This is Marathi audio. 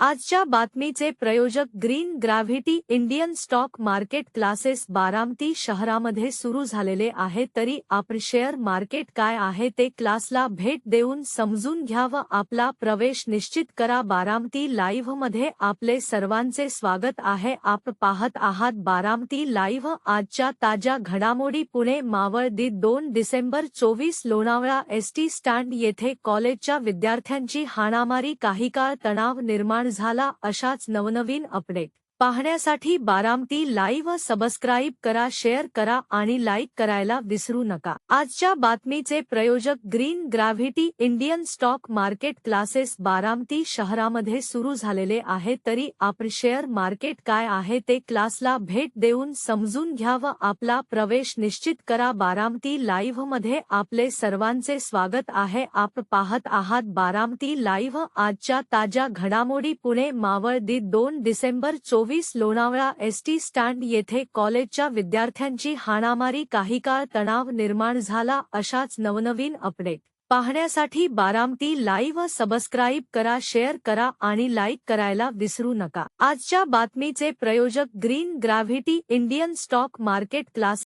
आजच्या बातमीचे प्रयोजक green gravity Indian stock market classes Baramati शहरामध्ये सुरू झालेले आहे. तरी आपण शेअर मार्केट काय आहे ते क्लासला भेट देऊन समजून घ्यावं आपला प्रवेश निश्चित करा. बारामती लाईव्हमध्ये आपले सर्वांचे स्वागत आहे. आप पाहत आहात बारामती लाईव्ह. आजच्या ताज्या घडामोडी पुणे मावळदीत दोन डिसेंबर चोवीस लोणावळा एसटी स्टँड येथे कॉलेजच्या विद्यार्थ्यांची हाणामारी काही काळ तणाव निर्माण झाला अशाच नवनवीन अपडेट. पाहण्यासाठी बारामती लाईव्ह सबस्क्राईब करा शेअर करा आणि लाईक करायला विसरू नका. आजच्या बातमीचे प्रयोजक green gravity Indian stock market classes Baramati शहरामध्ये सुरू झालेले आहे तरी आपण शेअर मार्केट काय आहे ते क्लासला भेट देऊन समजून घ्यावं आपला प्रवेश निश्चित करा. बारामती लाईव्हमध्ये आपले सर्वांचे स्वागत आहे. आप पाहत आहात बारामती लाईव्ह आजच्या ताज्या घडामोडी पुणे मावळ दोन डिसेंबर चोवीस लोणावळा एसटी स्टँड येथे कॉलेजच्या विद्यार्थ्यांची हाणामारी काही काळ तणाव निर्माण झाला अशाच नवनवीन अपडेट. पाहण्यासाठी बारामती लाईव्ह सबस्क्राईब करा शेअर करा आणि लाईक करायला विसरू नका. आजच्या बातमीचे प्रयोजक green gravity Indian stock market class